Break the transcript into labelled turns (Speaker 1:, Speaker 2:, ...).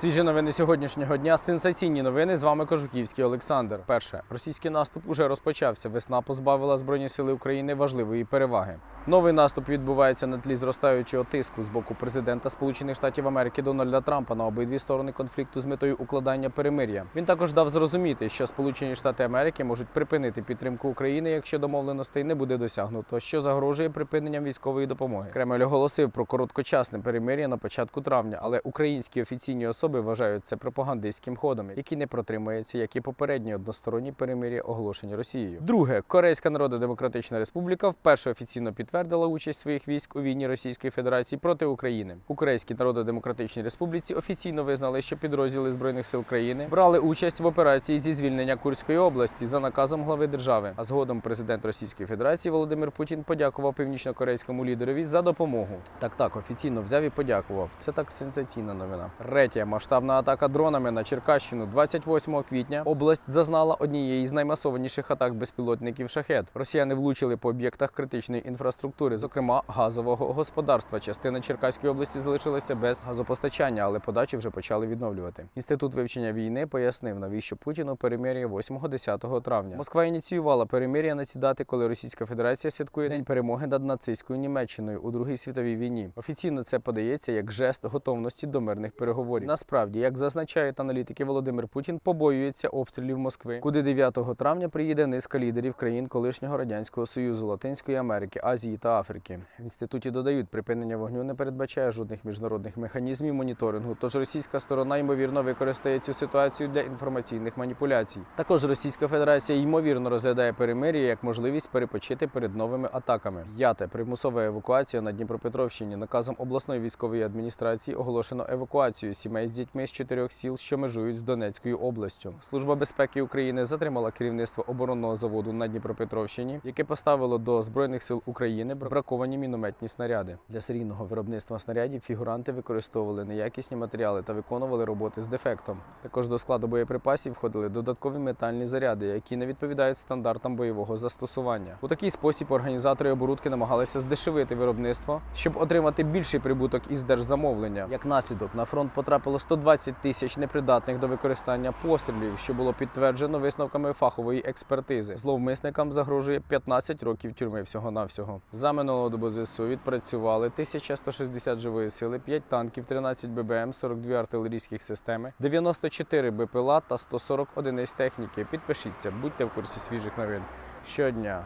Speaker 1: Свіжі новини сьогоднішнього дня. Сенсаційні новини. З вами Кожухівський Олександр. Перше, російський наступ уже розпочався. Весна позбавила Збройні сили України важливої переваги. Новий наступ відбувається на тлі зростаючого тиску з боку президента Сполучених Штатів Америки Дональда Трампа на обидві сторони конфлікту з метою укладання перемир'я. Він також дав зрозуміти, що Сполучені Штати Америки можуть припинити підтримку України, якщо домовленостей не буде досягнуто, що загрожує припиненням військової допомоги. Кремль оголосив про короткочасне перемир'я на початку травня, але українські офіційні особи вважають це пропагандистським ходом, який не протримується, як і попередні односторонні перемир'я оголошені Росією. Друге, Корейська Народно-Демократична Республіка вперше офіційно підтвердила участь своїх військ у війні Російської Федерації проти України. У Корейській Народно-Демократичній Республіці офіційно визнали, що підрозділи збройних сил країни брали участь в операції зі звільнення Курської області за наказом глави держави. А згодом президент Російської Федерації Володимир Путін подякував північно-корейському лідерові за допомогу. Так, так, офіційно взяв і подякував. Це так сенсаційна новина. Третє масштабна атака дронами на Черкащину 28 квітня. Область зазнала однієї з наймасованіших атак безпілотників шахет. Росіяни влучили по об'єктах критичної інфраструктури, зокрема газового господарства. Частина Черкаської області залишилася без газопостачання, але подачу вже почали відновлювати. Інститут вивчення війни пояснив, навіщо Путіну перемир'я 8-10 травня. Москва ініціювала перемир'я на ці дати, коли Російська Федерація святкує день перемоги над нацистською Німеччиною у Другій світовій війні. Офіційно це подається як жест готовності до мирних переговорів. Насправді, як зазначають аналітики, Володимир Путін побоюється обстрілів Москви, куди 9 травня приїде низка лідерів країн колишнього радянського союзу Латинської Америки, Азії та Африки. В інституті додають, припинення вогню не передбачає жодних міжнародних механізмів моніторингу. Тож російська сторона ймовірно використає цю ситуацію для інформаційних маніпуляцій. Також Російська Федерація ймовірно розглядає перемир'я як можливість перепочити перед новими атаками. П'яте примусова евакуація на Дніпропетровщині. Наказом обласної військової адміністрації оголошено евакуацію сімей з дітьми з чотирьох сіл, що межують з Донецькою областю. Служба безпеки України затримала керівництво оборонного заводу на Дніпропетровщині, яке поставило до збройних сил України браковані мінометні снаряди. Для серійного виробництва снарядів фігуранти використовували неякісні матеріали та виконували роботи з дефектом. Також до складу боєприпасів входили додаткові метальні заряди, які не відповідають стандартам бойового застосування. У такий спосіб організатори оборудки намагалися здешевити виробництво, щоб отримати більший прибуток із держзамовлення. Як наслідок на фронт потрапило 120 тисяч непридатних до використання пострілів, що було підтверджено висновками фахової експертизи. Зловмисникам загрожує 15 років тюрми всього навсього. За минулого добу ЗСУ відпрацювали 1160 живої сили, 5 танків, 13 ББМ, 42 артилерійських системи, 94 БПЛА та 140 одиниць техніки. Підпишіться, будьте в курсі свіжих новин щодня.